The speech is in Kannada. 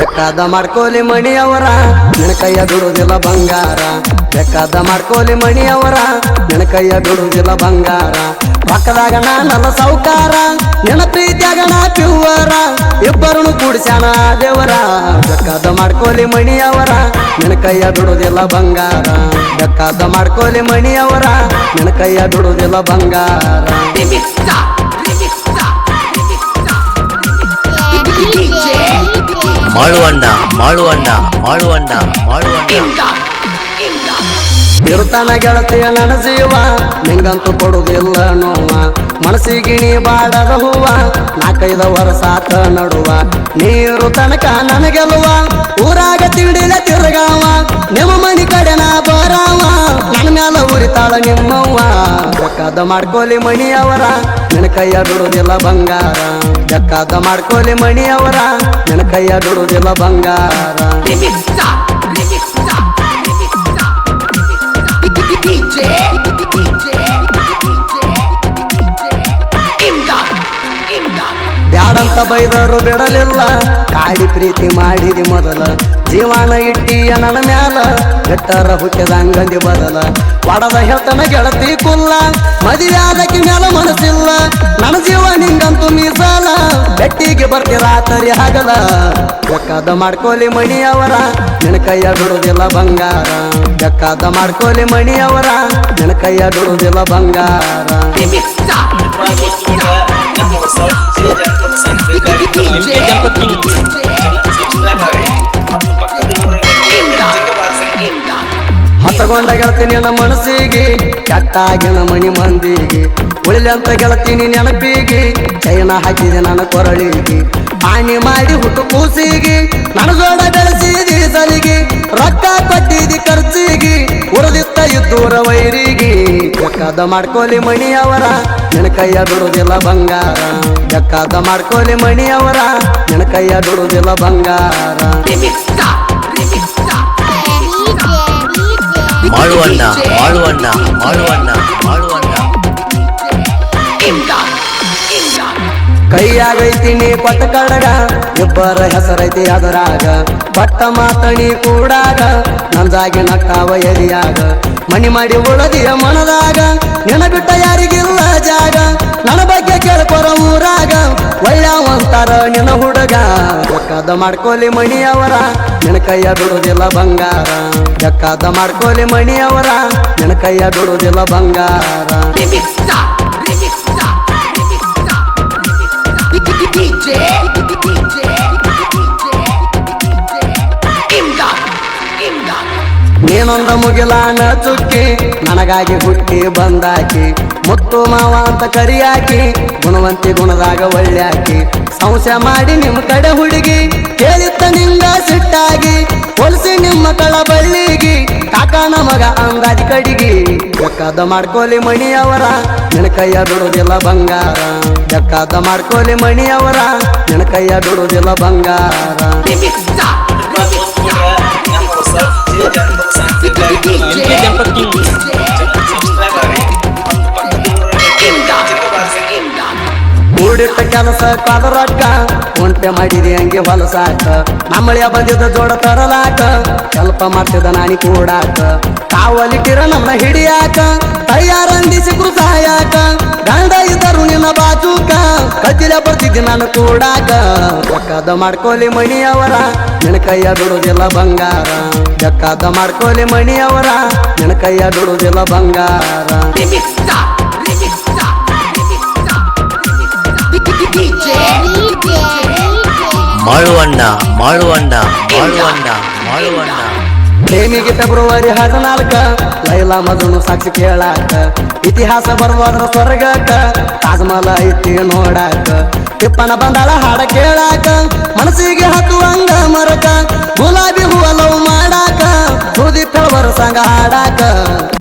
ಬೇಕಾದ ಮಾಡ್ಕೋಲಿ ಮಣಿಯವರ, ನನ್ನ ಕೈಯ ಬಿಡುವುದಿಲ್ಲ ಬಂಗಾರ. ಬೇಕಾದ ಮಾಡ್ಕೋಲಿ ಮಣಿಯವರ, ನನ್ನ ಕೈಯ ಬಿಡುವುದಿಲ್ಲ ಬಂಗಾರ. ಪಕ್ಕದಾಗ ನನ್ನ ಸೌಕಾರ ನಿನ್ನ ಪ್ರೀತಿಯಾಗ ನಾ ಪ್ಯೂವರ ಇಬ್ಬರನ್ನು ಕೂಡಿಸ್ಯಾನ ದೇವರ. ಬೇಕಾದ ಮಾಡ್ಕೋಲಿ ಮಣಿಯವರ, ನನ್ನ ಕೈಯ ಬಿಡುವುದಿಲ್ಲ ಬಂಗಾರ. ಬೇಕಾದ ಮಾಡ್ಕೋಲಿ ಮಣಿಯವರ, ನನ್ನ ಕೈಯ ಬಿಡುವುದಿಲ್ಲ ಬಂಗಾರ. ಮಾಡುವಂಡ ಮಾಡುವಂಡ Imdad. ಇರುತ್ತಾನ ಗೆಳತಿಯ ನನ್ನ ಜೀವ ನಿಂಗಂತೂ ಕೊಡುವುದಿಲ್ಲ ನೋವ. ಮನಸ್ಸಿಗೆ ಗಿಣಿ ಬಾಡದ ಹೂವ, ನಾಲ್ಕೈದ ವರ್ಷಾತ ನಡುವ. ನೀರು ತನಕ ನನಗೆಲ್ಲುವ, ಊರಾಗ ತಿಂಡಿಲ ತಿರುಗಾವ. ನಿಮ್ಮ ಮನಿ ಕಡೆ ನಾ ಬೇಕಾದ ಮಾಡ್ಕೋಲಿ ಮಣಿಯವರ ನನ್ನ ಕೈಯ ಬಿಡುವುದಿಲ್ಲ ಬಂಗಾರ ಬೇಕಾದ ಮಾಡ್ಕೋಲಿ ಮಣಿಯವರ ನನ್ನ ಕೈಯ ಬಿಡುವುದಿಲ್ಲ ಬಂಗಾರ Remix ಬ್ಯಾಡಂತ ಬೈದರು ಬಿಡಲಿಲ್ಲ. ಕಾಡಿ ಪ್ರೀತಿ ಮಾಡಿದಿ ಮೊದಲ. ಜೀವನ ಇಟ್ಟಿಯ ನನ್ನ ಮ್ಯಾಲ. ಬೆಟ್ಟರ ಹುಟ್ಟಿದ ಅಂಗಂದಿ ಬದಲ. ಒಡದ ಹೇಳ್ತನ ಗೆಳತಿ ಕುಲ್ಲ. ಮದಿಯಾದಕ್ಕೆ ಮ್ಯಾಲ ಮನಸ್ಸಿಲ್ಲ. ನನ್ನ ಜೀವ ನಿಂಗಂತೂ ಮೀಸಲ. ಬೆಟ್ಟಿಗೆ ಬರ್ತಿರಾತರಿ ಹಗಲ. ಬೇಕಾದ ಮಾಡ್ಕೋಲಿ ಮಣಿಯವರ. ನಿನ್ನ ಕೈಯ ಬಿಡುವುದಿಲ್ಲ ಬಂಗಾರ. ಬೇಕಾದ ಮಾಡ್ಕೋಲಿ ಮಣಿಯವರ. ನಿನ್ನ ಕೈಯ ಬಿಡುವುದಿಲ್ಲ ಬಂಗಾರ. ಹತ್ತಗೊಂಡ ಗೆಳತೀನಿ ನನ್ನ ಮನಸ್ಸಿಗೆ, ಕೆಟ್ಟಾಗಿ ಮಣಿ ಮಂದಿಗೆ. ಉಳಿಲಿ ಅಂತ ಗೆಳತೀನಿ ನೆನಪಿಗೆ, ಚೈನ ಹಾಕಿದೆ ನನ್ನ ಕೊರಳಿಗೆ. ಹಾನಿ ಮಾಡಿ ಹುಟ್ಟು ಕೂಸಿಗೆ, ನನ್ನ ಜೋಡ ಬೆಳೆಸಿದಿ ಸಲಿಗೆ. ರೊಕ್ಕ ಕೊಟ್ಟಿದಿ ಖರ್ಚಿಗೆ, ಉರದಿತ್ತ ಇದ್ದೂರ ವೈರಿಗೆ. ಬೇಕಾದ ಮಾಡ್ಕೋಲಿ ಮಣಿಯವರ, ನಿನ್ನ ಕೈಯ ಬಿಡುವುದಿಲ್ಲ ಬಂಗಾರ. ಬೇಕಾದ ಮಾಡ್ಕೋಲಿ ಮಣಿಯವರ, ನಿನ್ನ ಕೈಯ ಬಿಡುವುದಿಲ್ಲ ಬಂಗಾರ. ಮಾಳುವಂಡ ಮಾಡುವಣ್ಣ ಮಾಡುವಣ್ಣ ಮಾಡುವಣ್ಣ ಕೈಯಾಗೈತೀನಿ ಕೊಟ್ಟ ಕಡಗ ಇಬ್ಬರ ಹೆಸರೈತಿ ಅದರಾಗ. ಬಟ್ಟ ಮಾತಣಿ ಕೂಡಾಗ ನಂದಾಗಿ ನಕ್ಕಾವ ಎದಿಯಾಗ. ಮನಿ ಮಾಡಿ ಉಳದಿಯ ಮನದಾಗ. ನಿನ ಬಿಟ್ಟ ಯಾರಿಗಿಲ್ಲ ಜಾಗ. ನನ್ನ ಬಗ್ಗೆ ಕೇಳ್ಕೊರ ಊರಾಗ. ಒಳ್ಳೆವಂತಾರ ನಿನ್ನ ಹುಡುಗ. ಬೇಕಾದ ಮಾಡ್ಕೊಲಿ ಮಣಿಯವರ. ನಿನ್ನ ಕೈಯ ಬಿಡುವುದಿಲ್ಲ ಬಂಗಾರ. ಬೇಕಾದ ಮಾಡ್ಕೊಲಿ ಮಣಿಯವರ. ನಿನ್ನ ಕೈಯ ಬಿಡುವುದಿಲ್ಲ ಬಂಗಾರ. DJ, Star, ನೀನೊಂದ ಮುಗಿಲಾನ ಚುಕ್ಕಿ, ನನಗಾಗಿ ಹುಟ್ಟಿ ಬಂದಾಕಿ, ಮುತ್ತು ಮಾವ ಅಂತ ಕರಿಯಾಕಿ, ಗುಣವಂತಿ ಗುಣದಾಗ ಒಳ್ಳ್ಯಾಕಿ, ಸಂಶಯ ಮಾಡಿ ನಿಮ್ಮ ಕಡೆ ಹುಡುಗಿ ಕೇಳಿತ್ತ ನಿಂಗ ಸಿಟ್ಟಾಗಿ, ಹೊಲಸಿ ನಿಮ್ಮ ಕಳ ಬಳ್ಳಿಗಿ ಕಾಕನ ಮಗ ಅಂದಾಜಿ ಕಡಿಗಿ. ಬೇಕಾದ ಮಾಡ್ಕೋಲಿ ಮಣಿಯವರ, ನಿನ್ನ ಕೈಯ ಬಿಡುವುದಿಲ್ಲ ಬಂಗಾರ. ಬೇಕಾದ ಮಾಡ್ಕೋಲಿ ಮಣಿಯವರ, ನಿನ್ನ ಕೈಯ ಬಿಡುವುದಿಲ್ಲ ಬಂಗಾರ. ಕೂಡಿಟ್ಟ ಕೆಲಸ ಕದರಕ್ಕ ಒಂಟೆ ಮಾಡಿದೆ ಹಂಗೆ ಹೊಲಸಾಕ ನಮ್ಮಳಿಯ ಬಂದಿದ್ದ ಜೋಡ ತರಲಾಕ ಸ್ವಲ್ಪ ಮಾಡ್ತಿದ್ದ ನಾನಿ ಕೂಡಾಕ ತಾವಲಿಟ್ಟಿರ ನಮ್ಮ ಹಿಡಿಯಾಕ ತಯಾರಂದಿಸಿ ಕಜ್ಜಿಲ ಬರ್ತಿದ್ದ ನಾನು ಕೂಡಾಗ. ಬೇಕಾದ ಮಾಡ್ಕೋಲಿ ಮಣಿಯವರ, ನಿನ್ನ ಕೈಯ ಬಿಡುವುದಿಲ್ಲ ಬಂಗಾರ. ಬೇಕಾದ ಮಾಡ್ಕೋಲಿ ಮಣಿಯವರ, ನಿನ್ನ ಕೈಯ ಬಿಡುವುದಿಲ್ಲ ಬಂಗಾರ. ಮಾಡುವಣ್ಣ ಮಾಡುವಣ್ಣ ಮಾಡುವಣ್ಣ ಮಾಡುವಣ್ಣ ಪ್ರೇಮಿಗೆ ಫೆಬ್ರವರಿ ಹದಿನಾಲ್ಕ, ಲೈಲಾ ಮಜನು ಸಾಕ್ಷಿ ಕೇಳಾಕ. ಇತಿಹಾಸ ಬರುವಾದ್ರ ಸ್ವರ್ಗಕ, ತಾಜ್ಮಹಲ್ ಐತಿ ನೋಡಾಕ. ತಿಪ್ಪನ ಬಂದಾಳ ಹಾಡ ಕೇಳಾಕ, ಮನಸ್ಸಿಗೆ ಹತ್ತುವಂಗ ಮರಕ. ಗುಲಾಬಿ ಹೂವ ಲವ್ ಮಾಡಾಕ, ಸುದೀಪ್ ಸಂಗ ಹಾಡಾಕ.